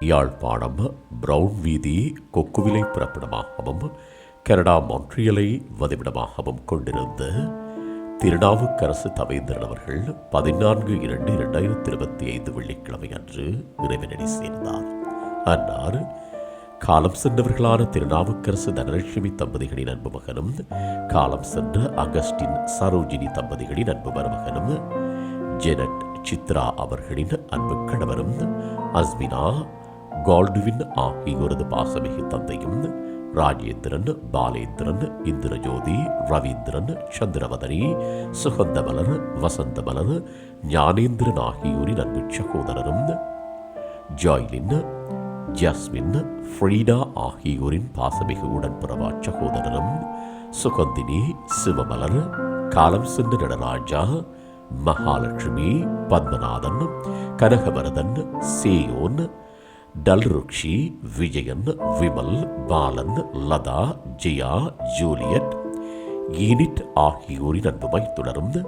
Yazhpanam brown வீதி கொக்குவிலை பிறப்பிடமாகவும் Canada மொன்ட்ரியலை வதிவிடமாகவும் கொண்டிருந்த திருநாவுக்கரசு தவேந்திரன் அவர்கள் பதினான்கு இரண்டு இரண்டாயிரத்தி இருபத்தி ஐந்து வெள்ளிக்கிழமை அன்று இறைவனடி சேர்ந்தார். அன்னார் காலம் சென்றவர்களான திருநாவுக்கரசு தனலட்சுமி தம்பதிகளின் அன்பு மகனும் காலம் சென்ற அகஸ்டின் சரோஜினி தம்பதிகளின் அன்பு மருமகனும் ஜெனட் சித்ரா அவர்களின் அன்பு கணவரும் அஸ்மினா கால்டுவின் ஆகியோரது பாசமிகு தந்தையும் ராஜேந்திரன் பாலேந்திரன் இந்திரஜோதி ரவீந்திரன் சந்திரவதனி சுகந்தமலர் வசந்தமலர் ஞானேந்திரன் ஆகியோரின் அன்பு சகோதரரும் ஜாய்லின் ஜாஸ்மின் ஃப்ரீடா ஆகியோரின் பாசமிகு உடன்பிறவா சகோதரரும் சுகந்தினி சிவமலர் காலம் சென்ற நடராஜா மகாலட்சுமி பத்மநாதன் கனகவரதன் சேயோன் டல்ருக்ஷி விஜயன் விமல் பாலன் லதா ஜெயா ஜூலியட் ஈனிட் ஆகியோரின் அன்புமை தொடர்ந்து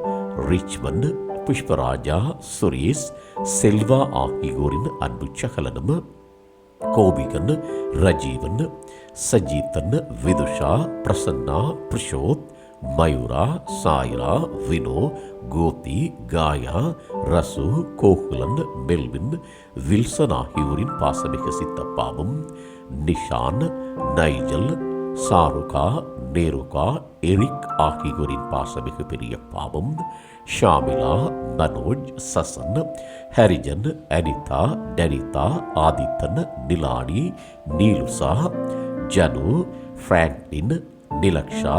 ரிச்மண்ட் புஷ்பராஜா சுரேஷ் செல்வா ஆகியோரின் அன்பு சகலனும் கோபிகன் ரஜீவன் சஜீத்தன் விதுஷா பிரசன்னா பிரசோத் மயூரா சாய்ரா வினோ கோத்தி காயா ரசு கோகுலன் மெல்வின் வில்சன் ஆகியோரின் பாசமிக சித்தப்பாவும் நிஷான் நைஜல் சாருகா நேருகா எரிக் ஆகியோரின் பாசமிகு பெரியப்பாவும் ஷாமிலா மனோஜ் சசன் ஹரிஜன் அனிதா டனிதா ஆதித்தன் நிலானி நீலுசா ஜனு ஃப்ராங்க்லின் நிலக்ஷா